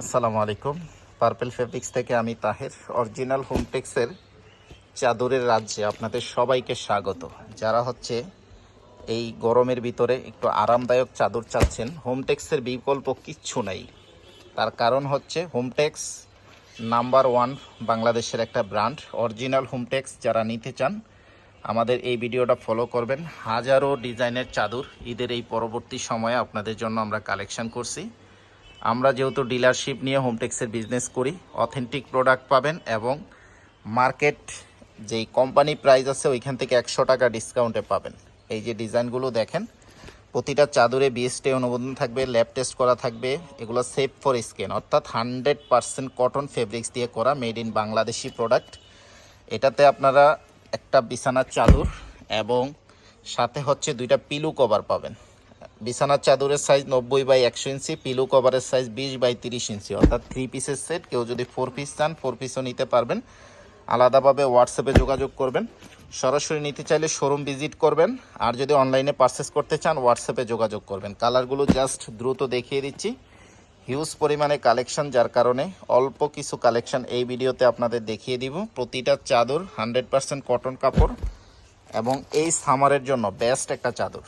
আসসালামু আলাইকুম। Purple fabrics থেকে আমি তাহের। অরিজিনাল হোমটেক্সের চাদরের রাজ্যে আপনাদের সবাইকে স্বাগত। যারা হচ্ছে এই গরমের ভিতরে একটু আরামদায়ক চাদর চাচ্ছেন হোমটেক্সের বিকল্প কিচ্ছু নাই। তার কারণ হচ্ছে হোমটেক্স নাম্বার ওয়ান বাংলাদেশের একটা ব্র্যান্ড। অরিজিনাল হোমটেক্স যারা নিতে চান, আমাদের এই ভিডিওটা ফলো করবেন। হাজারো ডিজাইনের চাদর ঈদের এই পরবর্তী সময়ে আপনাদের জন্য আমরা কালেকশন করছি। আমরা যেহেতু ডিলারশিপ নিয়ে হোমটেক্সের বিজনেস করি অথেন্টিক প্রোডাক্ট পাবেন এবং মার্কেট যেই কোম্পানি প্রাইস আছে ওইখান থেকে একশো টাকা ডিসকাউন্টে পাবেন। এই যে ডিজাইনগুলো দেখেন, প্রতিটা চাদরে বিএসটি অনুমোদন থাকবে ল্যাব টেস্ট করা থাকবে, এগুলো সেফ ফর স্কিন অর্থাৎ হান্ড্রেড পার্সেন্ট কটন ফেব্রিক্স দিয়ে করা মেড ইন বাংলাদেশি প্রোডাক্ট এটাতে আপনারা একটা বিছানার চাদর এবং সাথে হচ্ছে দুইটা পিলু কভার পাবেন। বিছানার চাদরের সাইজ নব্বই বাই একশো ইঞ্চি পিলো কভারের সাইজ বিশ বাই তিরিশ ইঞ্চি অর্থাৎ থ্রি পিসের সেট কেউ যদি ফোর পিস চান ফোর পিসও নিতে পারবেন। আলাদাভাবে হোয়াটসঅ্যাপে যোগাযোগ করবেন। সরাসরি নিতে চাইলে শোরুম ভিজিট করবেন। আর যদি অনলাইনে পারচেস করতে চান হোয়াটসঅ্যাপে যোগাযোগ করবেন। কালারগুলো জাস্ট দ্রুত দেখিয়ে দিচ্ছি। হিউজ পরিমাণে কালেকশন যার কারণে অল্প কিছু কালেকশন এই ভিডিওতে আপনাদের দেখিয়ে দিব। প্রতিটা চাদর হান্ড্রেড পার্সেন্ট কটন কাপড় এবং এই সামারের জন্য বেস্ট একটা চাদর।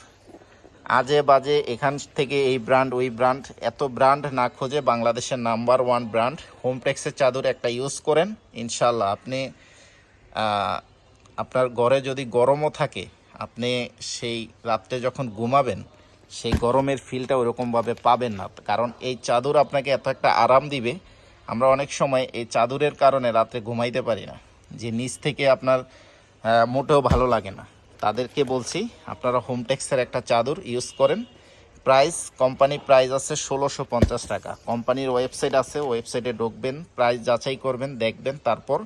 আজে বাজে এখান থেকে এই ব্র্যান্ড, ওই ব্র্যান্ড, এত ব্র্যান্ড না খোঁজে বাংলাদেশের নাম্বার ওয়ান ব্র্যান্ড। হোমটেক্সের চাদর একটা ইউজ করেন ইনশাল্লাহ আপনি আপনার ঘরে যদি গরমও থাকে, আপনি সেই রাত্রে যখন ঘুমাবেন, সেই গরমের ফিলটা ওরকমভাবে পাবেন না। কারণ এই চাদর আপনাকে এত একটা আরাম দিবে, আমরা অনেক সময় এই চাদরের কারণে রাত্রে ঘুমাইতে পারি না, যে নিচ থেকে আপনার মোটেও ভালো লাগে না। তাদেরকে বলছি, আপনারা হোমটেক্সের একটা চাদর ইউজ করেন। প্রাইস কোম্পানি প্রাইস আছে ষোলোশো পঞ্চাশ টাকা। কোম্পানির ওয়েবসাইট আছে ওয়েবসাইটে ঢুকবেন প্রাইস যাচাই করবেন, দেখবেন, তারপর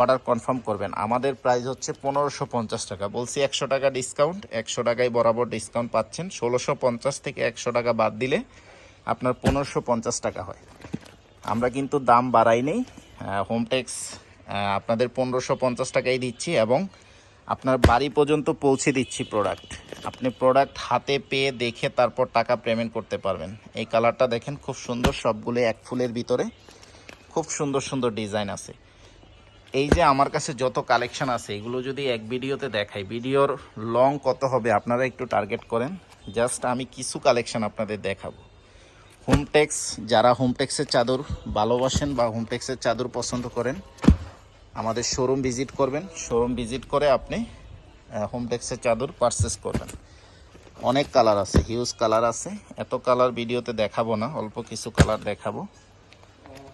অর্ডার কনফার্ম করবেন। আমাদের প্রাইস হচ্ছে পনেরোশো পঞ্চাশ টাকা। বলছি একশো টাকা ডিসকাউন্ট একশো টাকায় বরাবর ডিসকাউন্ট পাচ্ছেন। ষোলোশো পঞ্চাশ থেকে একশো টাকা বাদ দিলে আপনার পনেরোশো পঞ্চাশ টাকা হয়। আমরা কিন্তু দাম বাড়াই নেই। হোমটেক্স আপনাদের পনেরোশো পঞ্চাশ টাকাই দিচ্ছি এবং আপনার বাড়ি পর্যন্ত পৌঁছে দিচ্ছি প্রোডাক্ট আপনি প্রোডাক্ট হাতে পেয়ে দেখে তারপর টাকা পেমেন্ট করতে পারবেন। এই কালারটা দেখেন, খুব সুন্দর সবগুলো এক ফুলের ভিতরে। খুব সুন্দর সুন্দর ডিজাইন আছে। এই যে আমার কাছে যত কালেকশন আছে, এগুলো যদি এক ভিডিওতে দেখাই, ভিডিওর লং কত হবে আপনারা একটু টার্গেট করেন। জাস্ট আমি কিছু কালেকশন আপনাদের দেখাবো। হোমটেক্স যারা হোমটেক্সের চাদর ভালোবাসেন বা হোমটেক্সের চাদর পছন্দ করেন আমাদের শোরুম ভিজিট করবেন। শোরুম ভিজিট করে আপনি হোমটেক্সের চাদর পারচেস করবেন। অনেক কালার আছে হিউজ কালার আছে। এত কালার ভিডিওতে দেখাবো না, অল্প কিছু কালার দেখাবো।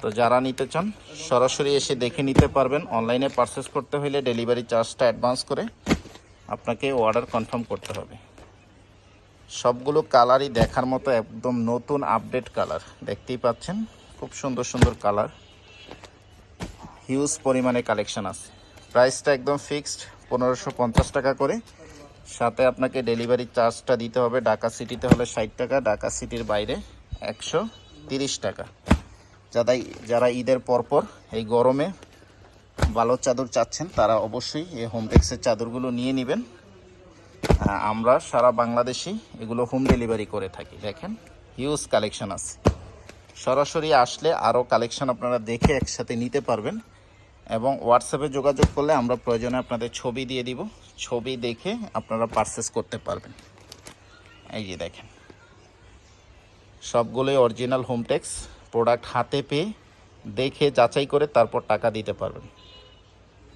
তো যারা নিতে চান, সরাসরি এসে দেখে নিতে পারবেন। অনলাইনে পারচেস করতে হলে ডেলিভারি চার্জটা অ্যাডভান্স করে আপনাকে অর্ডার কনফার্ম করতে হবে। সবগুলো কালারই দেখার মতো একদম নতুন আপডেট কালার দেখতেই পাচ্ছেন, খুব সুন্দর সুন্দর কালার হিউজ পরিমাণে কালেকশন আছে। প্রাইসটা একদম ফিক্সড, পনেরোশো পঞ্চাশ টাকা করে। সাথে আপনাকে ডেলিভারি চার্জটা দিতে হবে, ঢাকা সিটিতে হলে ষাট টাকা, ঢাকা সিটির বাইরে একশো তিরিশ টাকা। যারা যারা ঈদের পরপর এই গরমে ভালো চাদর চাচ্ছেন, তারা অবশ্যই এই হোমটেক্সের চাদরগুলো নিয়ে নেবেন। আমরা সারা বাংলাদেশি এগুলো হোম ডেলিভারি করে থাকি। দেখেন হিউজ কালেকশন আছে। সরাসরি আসলে আরও কালেকশন আপনারা দেখে একসাথে নিতে পারবেন। এবং হোয়াটসঅ্যাপে যোগাযোগ করলে আমরা প্রয়োজনে আপনাদের ছবি দিয়ে দিব। ছবি দেখে আপনারা পারচেস করতে পারবেন। এই যে দেখেন। সবগুলোই অরিজিনাল হোমটেক্স প্রোডাক্ট হাতে পেয়ে দেখে যাচাই করে তারপর টাকা দিতে পারবেন।